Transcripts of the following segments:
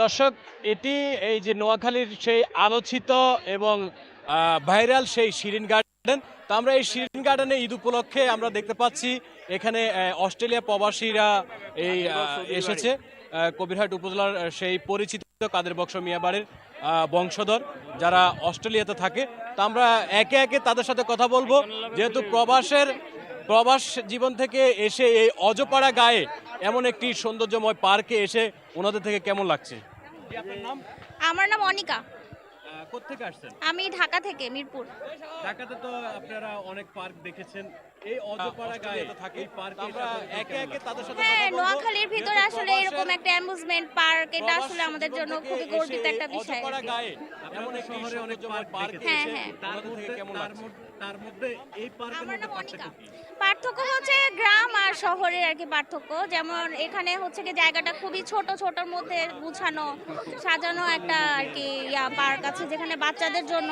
দর্শক এটি এই যে নোয়াখালীর সেই আলোচিত এবং ভাইরাল সেই শিরিন গার্ডেন। তো আমরা এই শিরিন গার্ডেনে ঈদ উপলক্ষে আমরা দেখতে পাচ্ছি এখানে অস্ট্রেলিয়া প্রবাসীরা এই এসেছে। কবিরহাট উপজেলার সেই পরিচিত কাদের বক্স মিয়াবাড়ির বংশধর যারা অস্ট্রেলিয়াতে থাকে। তো আমরা একে একে তাদের সাথে কথা বলব। যেহেতু প্রবাসের প্রবাস জীবন থেকে এসে এই অজপাড়া গায়ে এমন একটি সৌন্দর্যময় পার্কে এসে ওনাদের থেকে কেমন লাগছে? আপনার নাম? আমার নাম অনিকা। কোথেকে আসছেন? আমি ঢাকা থেকে মিরপুর। ঢাকাতে তো আপনারা অনেক পার্ক দেখেছেন। এই অজপাড়া গায়ে থাকে পার্কে আমরা একে একে তাদের সাথে হ্যাঁ নোয়াখালীর ভিতরে আসলে এরকম একটা পার্ক এটা আসলে আমাদের জন্য খুবই গর্বিত একটা বিষয়। অজপাড়া গায়ে এমন একটি শহরে অনেক পার্ক পার্ক হ্যাঁ, হ্যাঁ। তার মধ্যে কেমন লাগছে? তার মধ্যে এই পার্কের মধ্যে পার্থক্য পার্থক্য হচ্ছে গ্রাম আর শহরের আর কি পার্থক্য। যেমন এখানে হচ্ছে কি জায়গাটা খুবই ছোট ছোটর মধ্যে গুছানো সাজানো একটা আর কি ইয়া পার্ক আছে যেখানে বাচ্চাদের জন্য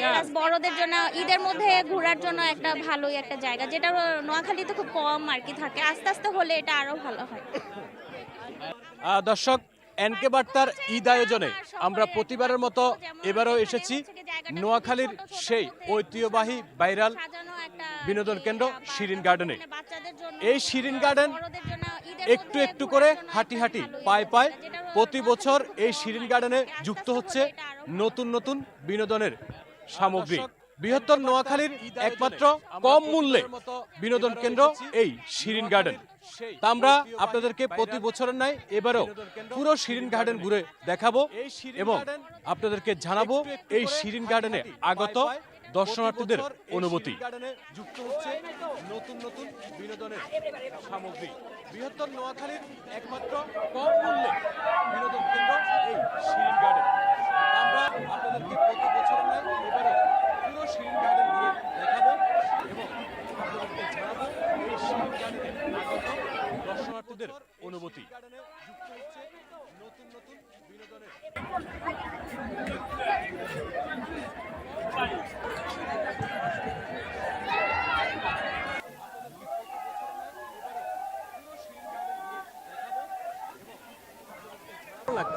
প্লাস বড়দের জন্য ঈদের মধ্যে ঘোরার জন্য একটা ভালোই একটা জায়গা। যেটা নোয়াখালীতে খুব কম আর কি থাকে। আস্তে আস্তে হলে এটা আরও ভালো হয়। দর্শক, এনকে বার্তার ঈদ আয়োজনে আমরা প্রতিবারের মতো এবারও এসেছি। নোয়াখালীর সেই ঐতিহ্যবাহী একটা বিনোদন কেন্দ্র শিরিন গার্ডেনে। এই শিরিন গার্ডেন একটু একটু করে হাঁটি হাঁটি পায়ে পায়ে প্রতি বছর এই শিরিন গার্ডেনে যুক্ত হচ্ছে নতুন নতুন বিনোদনের সামগ্রী। বৃহত্তর নোয়াখালীর একমাত্র কম মূল্যে বিনোদন কেন্দ্র এই শিরিন গার্ডেন। আমরা আপনাদেরকে প্রতি বছরের নাই এবারও পুরো শিরিন গার্ডেন ঘুরে দেখাবো এবং আপনাদেরকে জানাব এই শিরিন গার্ডেনে আগত দর্শনার্থীদের অনুভূতি। যুক্ত হচ্ছে নতুন নতুন বিনোদনের সামগ্রী বৃহত্তর নোয়াখালীর একমাত্র কম মূল্যে বিনোদন কেন্দ্র এই শিরিন গার্ডেন। আমরা আপনাদেরকে প্রতি বছরের ন্যায় এবারে পুরো গার্ডেন ঘুরে দেখাবো এবং আপনাদেরকে জানাব এই শিরিন গার্ডেনের আগত দর্শনার্থীদের অনুভূতি। যুক্ত হচ্ছে নতুন নতুন বিনোদনের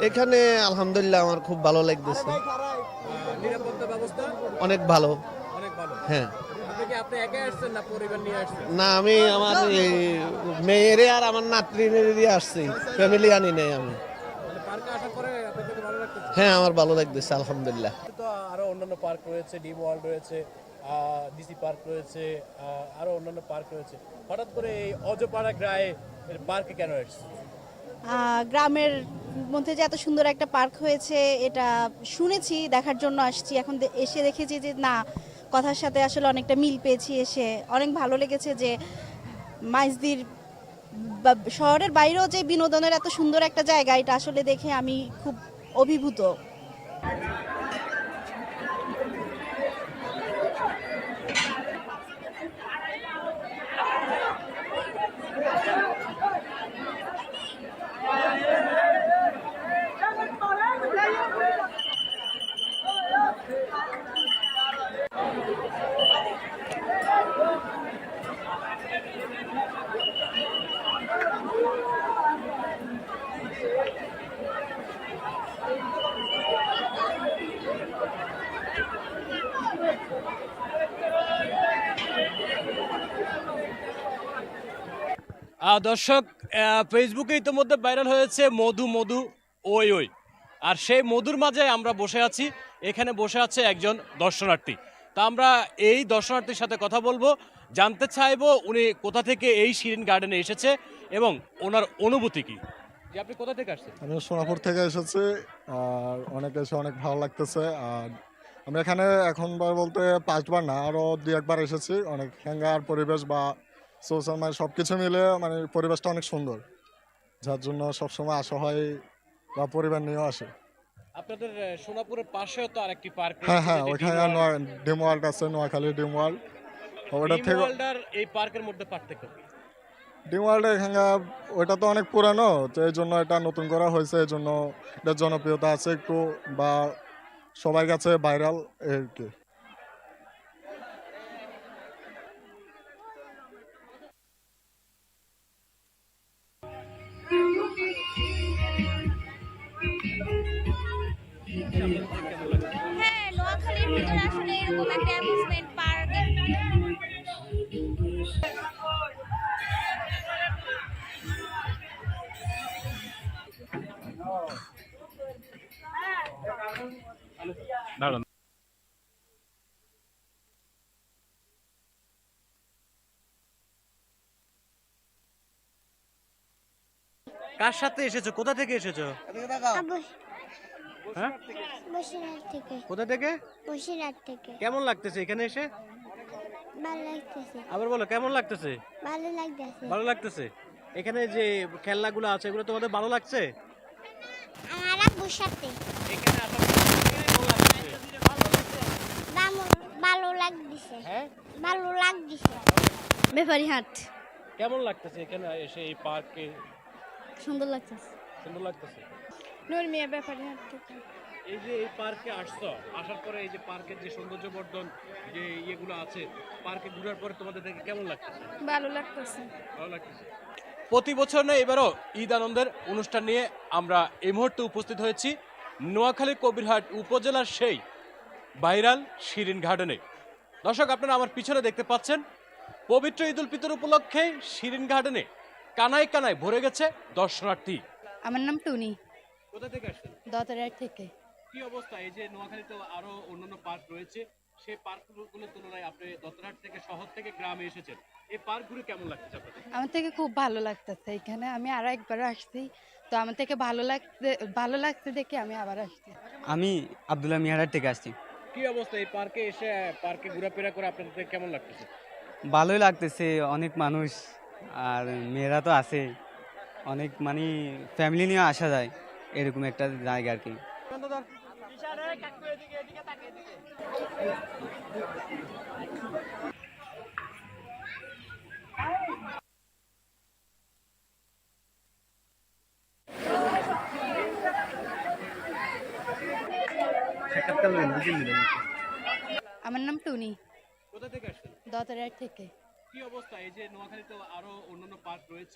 এখানে আলহামদুলিল্লাহ আমার খুব ভালো লাগতেছে। অনেক ভালো। অনেক ভালো। হ্যাঁ। না পরিবার নিয়ে আসছেন? না আমি আমার মেয়েরে আর আমার নাতরিনের দিয়ে আসছি। ফ্যামিলি আনি নাই আমি। হ্যাঁ আমার ভালো লাগতেছে আলহামদুলিল্লাহ। তো আরও অন্যান্য পার্ক রয়েছে ডিম ওয়ার্ল্ড রয়েছে ডিসি পার্ক রয়েছে আরও অন্যান্য পার্ক রয়েছে। হঠাৎ করে এই অজপাড়া গ্রায়ে পার্কে কেন এসছে গ্রামের মধ্যে যে এত সুন্দর একটা পার্ক হয়েছে, এটা শুনেছি, দেখার জন্য আসছি। এখন এসে দেখেছি যে, না, কথার সাথে আসলে অনেকটা মিল পেয়েছি এসে। অনেক ভালো লেগেছে যে, মাইজদির শহরের বাইরেও যে বিনোদনের এত সুন্দর একটা জায়গা, এটা আসলে দেখে আমি খুব অভিভূত। দর্শক ফেসবুকে ইতিমধ্যে ভাইরাল হয়েছে মধু মধু, ওই ওই। আর সেই মধুর মাঝে আমরা বসে আছি। এখানে বসে আছে একজন দর্শনার্থী। তা আমরা এই দর্শনার্থীর সাথে কথা বলব। জানতে চাইব উনি কোথা থেকে এই শিরিন গার্ডেনে এসেছে এবং ওনার অনুভূতি কি? আপনি কোথা থেকে আসছেন? আমি সোনাপুর থেকে এসেছি। আর অনেক এসে অনেক ভালো লাগতেছে। আর আমি এখানে এখনবার বলতে পাঁচবার না আরও দু একবার এসেছি। অনেক হ্যাঙ্গার পরিবেশ বা সোশ্যাল মানে সব কিছু মিলে মানে পরিবেশটা অনেক সুন্দর। যার জন্য সবসময় আসা হয় বা পরিবার নিয়েও আসে। আপনাদের সোনাপুরের পাশেও তো আরেকটি পার্ক হ্যাঁ হ্যাঁ ওইখানে ডিম ওয়ার্ল্ড। আছে নোয়াখালী ডিম ওয়ার্ল্ড। ওটা থেকে এই পার্কের মধ্যে পার্থক্য ডিম ওয়ার্ল্ড এখানে ওইটা তো অনেক পুরানো তো এই জন্য এটা নতুন করা হয়েছে এই জন্য এটার জনপ্রিয়তা আছে একটু বা সবার কাছে ভাইরাল আর কি। এরকম একটা অ্যামিউজমেন্ট পার্ক। দাঁড়ান। কার সাথে এসেছ? কোথা থেকে এসেছ? হ্যাঁ? বসিরহাট থেকে। কোথা থেকে? বসিরহাট থেকে। কেমন লাগতেছে এখানে এসে? ভালো লাগতেছে। আবার বলো কেমন লাগতেছে? ভালো লাগতেছে। ভালো লাগতেছে? এখানে যে খেলনাগুলো আছে এগুলো তোমাদের ভালো লাগছে? আমার আব্বুর এখানে? ভালো লাগতেছে। হ্যাঁ? ভালো লাগতেছে। ব্যাপারীহাট কেমন লাগতেছে এখানে এসে এই পার্কে সুন্দর লাগতেছে। সুন্দর লাগতেছে। থেকে এই যে এই পার্কে আসছো আসার পরে এই যে পার্কের যে সৌন্দর্য বর্ধন যে ইয়েগুলো আছে পার্কে ঘোরার পরে তোমাদের দেখে কেমন লাগতেছে? ভালো লাগতেছে। ভালো লাগতেছে। প্রতি বছর না এবারও ঈদ আনন্দের অনুষ্ঠান নিয়ে আমরা এই মুহূর্তে উপস্থিত হয়েছি নোয়াখালী কবিরহাট উপজেলার সেই ভাইরাল শিরিন গার্ডেনে দর্শক আপনারা আমার পিছনে দেখতে পাচ্ছেন পবিত্র ঈদ উল ফিতর উপলক্ষে শিরিন গার্ডেনে কানায় কানায় ভরে গেছে দর্শনার্থী। আমার নাম টুনি। কোথা থেকে আসছেন? দতরার থেকে। কি অবস্থা? এই যে নোয়াখালীতে আরও অন্যান্য পার্ক রয়েছে সেই পার্কগুলোর তুলনায় আপনি দত্তরহাট থেকে শহর থেকে গ্রামে এসেছেন। এই পার্কগুলো কেমন লাগছে আপনাদের? আমার থেকে খুব ভালো লাগতেছে এখানে। আমি আরও একবার আসছি। তো আমার থেকে ভালো লাগতে ভালো লাগছে দেখে আমি আবার আসছি। আমি আবদুল্লাহ মিয়ারার থেকে আসছি। কি অবস্থা? এই পার্কে এসে পার্কে ঘোরাফেরা করে আপনাদের কেমন লাগতেছে? ভালোই লাগতেছে অনেক মানুষ আর মেয়েরা তো আছে। অনেক মানে ফ্যামিলি নিয়ে আসা যায়। এরকম একটা জায়গা আর কি। আমার নাম টুনি। কোথা থেকে আসছেন দতরার থেকে। কি অবস্থা? এই যে নোয়াখালীতে আরও অন্যান্য পার্ক রয়েছে।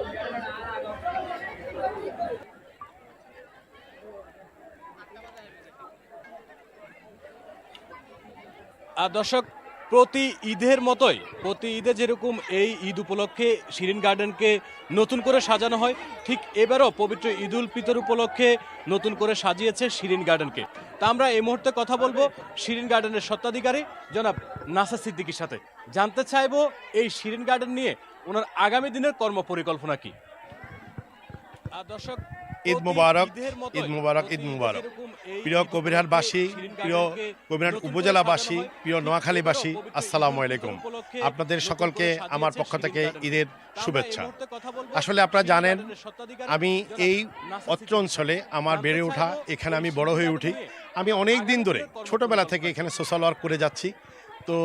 দর্শক, প্রতি ঈদের মতোই, প্রতি ঈদে যেরকম এই ঈদ উপলক্ষে শিরিন গার্ডেনকে নতুন করে সাজানো হয়, ঠিক এবারও পবিত্র ঈদ উল ফিতর উপলক্ষে নতুন করে সাজিয়েছে শিরিন গার্ডেনকে। তা আমরা এই মুহূর্তে কথা বলব শিরিন গার্ডেনের স্বত্বাধিকারী, জনাব নাসা সিদ্দিকির সাথে। জানতে চাইব এই শিরিন গার্ডেন নিয়ে ওনার আগামী দিনের কর্মপরিকল্পনা কি? আর দর্শক ঈদ মুবারক, ঈদ মুবারক, ঈদ মুবারক। প্রিয় কবিরহাটবাসী প্রিয় কবিরহাট উপজেলাবাসী প্রিয় নোয়াখালীবাসী আসসালামু আলাইকুম। আপনাদের সকলকে আমার পক্ষ থেকে ঈদের শুভেচ্ছা। আসলে আপনারা জানেন আমি এই অত্র অঞ্চলে আমার বেড়ে ওঠা এখানে আমি বড় হয়ে উঠি। আমি অনেক দিন ধরে ছোটবেলা থেকে এখানে সোশ্যাল ওয়ার্ক করে যাচ্ছি। তো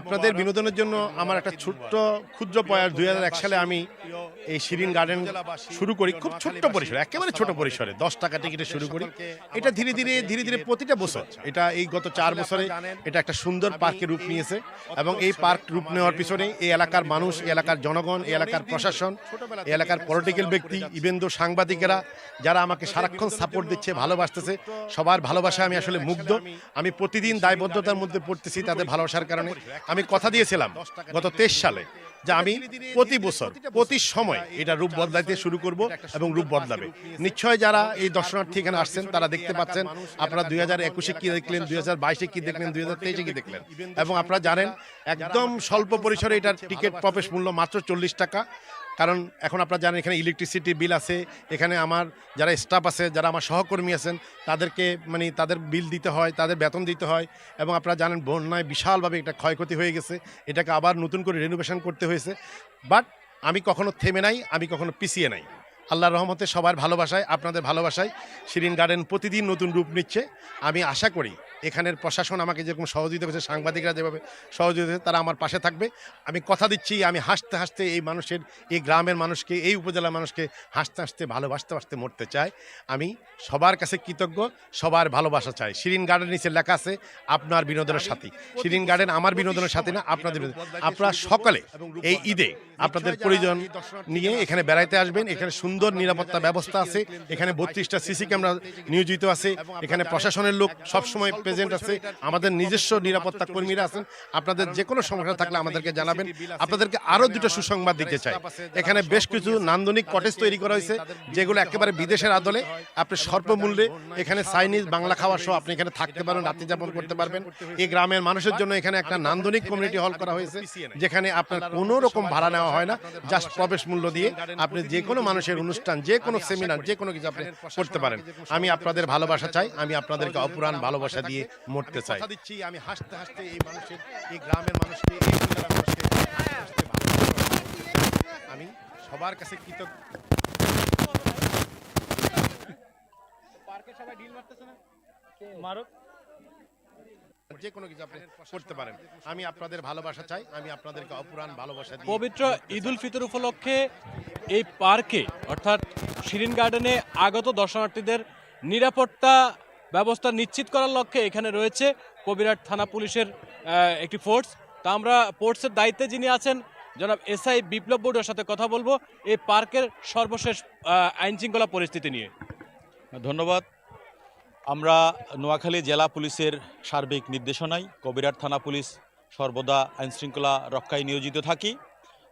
আপনাদের বিনোদনের জন্য আমার একটা ছোট্ট ক্ষুদ্র প্রয়াস দুই সালে আমি এই শিরিন গার্ডেন শুরু করি। খুব ছোট্ট পরিসরে একেবারে ছোট পরিসরে দশ টাকা টিকিটে শুরু করি। এটা ধীরে ধীরে ধীরে ধীরে প্রতিটা বছর। এটা এই গত চার বছরে এটা একটা সুন্দর পার্কের রূপ নিয়েছে এবং এই পার্ক রূপ নেওয়ার পিছনে এই এলাকার মানুষ এই এলাকার জনগণ এই এলাকার প্রশাসন এই এলাকার পলিটিক্যাল ব্যক্তি ইভেন দো সাংবাদিকেরা যারা আমাকে সারাক্ষণ সাপোর্ট দিচ্ছে ভালোবাসতেছে সবার ভালোবাসা আমি আসলে মুগ্ধ। আমি প্রতিদিন দায়বদ্ধতার মধ্যে পড়তেছি তাদের ভালোবাসার কারণে আমি কথা দিয়েছিলাম গত তেইশ সালে যে আমি প্রতি বছর, প্রতি সময় এটা রূপ বদলাইতে শুরু করব এবং রূপ বদলাবে। নিশ্চয় যারা এই দর্শনার্থী এখানে আসছেন, তারা দেখতে পাচ্ছেন, আপনারা দুই হাজার একুশে কী দেখলেন, দুই হাজার বাইশে কী দেখলেন, দুই হাজার তেইশে কী দেখলেন? এবং আপনারা জানেন, একদম স্বল্প পরিসরে এটার টিকিট প্রবেশ মূল্য মাত্র চল্লিশ টাকা। কারণ এখন আপনারা জানেন এখানে ইলেকট্রিসিটি বিল আছে, এখানে আমার যারা স্টাফ আছে, যারা আমার সহকর্মী আছেন, তাদেরকে মানে তাদের বিল দিতে হয়, তাদের বেতন দিতে হয় এবং আপনারা জানেন বন্যায় বিশালভাবে এটা ক্ষয়ক্ষতি হয়ে গেছে, এটাকে আবার নতুন করে রেনোভেশন করতে হয়েছে। বাট আমি কখনো থেমে নাই, আমি কখনো পিছিয়ে নাই। আল্লাহর রহমতে সবার ভালোবাসায় আপনাদের ভালোবাসায় শিরিন গার্ডেন প্রতিদিন নতুন রূপ নিচ্ছে। আমি আশা করি এখানের প্রশাসন আমাকে যেরকম সহযোগিতা করেছে সাংবাদিকরা যেভাবে সহযোগিতা করেছে, তারা আমার পাশে থাকবে। আমি কথা দিচ্ছি আমি হাসতে হাসতে এই মানুষের এই গ্রামের মানুষকে এই উপজেলার মানুষকে হাসতে হাসতে ভালোবাসতে বাসতে মরতে চাই। আমি সবার কাছে কৃতজ্ঞ সবার ভালোবাসা চাই। শিরিন গার্ডেন নিচে লেখা আছে আপনার বিনোদনের সাথী। শিরিন গার্ডেন আমার বিনোদনের সাথী না আপনাদের বিনোদন। আপনারা সকালে এই ঈদে আপনাদের পরিজন নিয়ে এখানে বেড়াইতে আসবেন এখানে সুন্দর নিরাপত্তা ব্যবস্থা আছে। এখানে বত্রিশটা সিসি ক্যামেরা নিয়োজিত আছে। এখানে প্রশাসনের লোক সবসময় প্রেজেন্ট আছে। আমাদের নিজস্ব নিরাপত্তা কর্মীরা আছেন। আপনাদের যে কোনো সমস্যা থাকলে আমাদেরকে জানাবেন। আপনাদেরকে আরও দুটো সুসংবাদ দিতে চাই। এখানে বেশ কিছু নান্দনিক কটেজ তৈরি করা হয়েছে, যেগুলো একেবারে বিদেশের আদলে। আপনি স্বল্প মূল্যে এখানে চাইনিজ বাংলা খাওয়া সহ আপনি এখানে থাকতে পারবেন রাত্রি যাপন করতে পারবেন। এই গ্রামের মানুষের জন্য এখানে একটা নান্দনিক কমিউনিটি হল করা হয়েছে, যেখানে আপনার কোনো রকম ভাড়া নেওয়া হয় না জাস্ট প্রবেশ মূল্য দিয়ে। আপনি যে কোনো মানুষের অনুষ্ঠান যে কোনো সেমিনার যে কোনো কিছু আপনি করতে পারেন। আমি আপনাদের ভালোবাসা চাই আমি আপনাদেরকে অপুরাণ ভালোবাসা দিয়ে মরতে চাই। দিচ্ছি আমি হাসতে হাসতে এই মানুষের এই গ্রামের মানুষকে এই। আমি সবার কাছে কৃতজ্ঞ। যে কোনো কিছু আপনি করতে পারেন। আমি আপনাদের ভালোবাসা চাই আমি আপনাদেরকে অপুরাণ ভালোবাসা দিয়ে পবিত্র ঈদুল ফিতর উপলক্ষে এই পার্কে, অর্থাৎ শিরিন গার্ডেনে আগত দর্শনার্থীদের নিরাপত্তা ব্যবস্থা নিশ্চিত করার লক্ষ্যে এখানে রয়েছে কবিরাট থানা পুলিশের একটি ফোর্স। তা আমরা ফোর্সের দায়িত্বে যিনি আছেন, জনাব এসআই বিপ্লব বড়ুয়ার সাথে কথা বলব এই পার্কের সর্বশেষ আইন শৃঙ্খলা পরিস্থিতি নিয়ে। ধন্যবাদ। আমরা নোয়াখালী জেলা পুলিশের সার্বিক নির্দেশনায় কবিরাট থানা পুলিশ সর্বদা আইনশৃঙ্খলা রক্ষায় নিয়োজিত থাকি।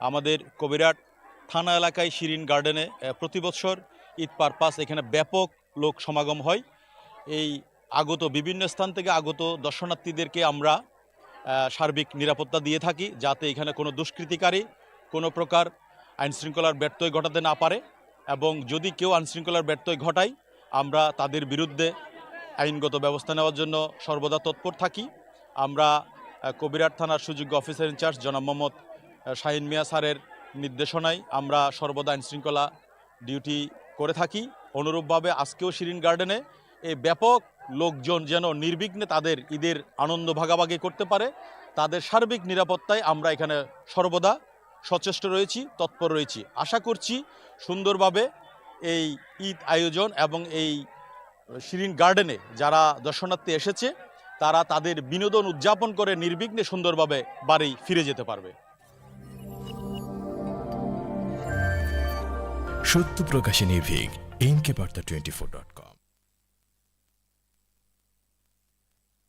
আমাদের কবিরাট থানা এলাকায় শিরিন গার্ডেনে প্রতি বছর ঈদ পারপাস এখানে ব্যাপক লোক সমাগম হয়। এই আগত বিভিন্ন স্থান থেকে আগত দর্শনার্থীদেরকে আমরা সার্বিক নিরাপত্তা দিয়ে থাকি যাতে এখানে কোনো দুষ্কৃতিকারী কোনো প্রকার আইনশৃঙ্খলার ব্যত্যয় ঘটাতে না পারে এবং যদি কেউ আইনশৃঙ্খলার ব্যত্যয় ঘটায়, আমরা তাদের বিরুদ্ধে আইনগত ব্যবস্থা নেওয়ার জন্য সর্বদা তৎপর থাকি। আমরা কবিরাট থানার সুযোগ্য অফিসার ইনচার্জ জনাব মোহাম্মদ শাহিন মিয়া স্যারের নির্দেশনায় আমরা সর্বদা আইনশৃঙ্খলা ডিউটি করে থাকি। অনুরূপভাবে আজকেও শিরিন গার্ডেনে এই ব্যাপক লোকজন যেন নির্বিঘ্নে তাদের ঈদের আনন্দ ভাগাভাগি করতে পারে, তাদের সার্বিক নিরাপত্তায় আমরা এখানে সর্বদা সচেষ্ট রয়েছি, তৎপর রয়েছি। আশা করছি সুন্দরভাবে এই ঈদ আয়োজন এবং এই শিরিন গার্ডেনে যারা দর্শনার্থী এসেছে, তারা তাদের বিনোদন উদযাপন করে নির্বিঘ্নে সুন্দরভাবে বাড়ি ফিরে যেতে পারবে। সত্য প্রকাশে নির্ভীক ইনকে বার্তা টোয়েন্টি ফোর ডট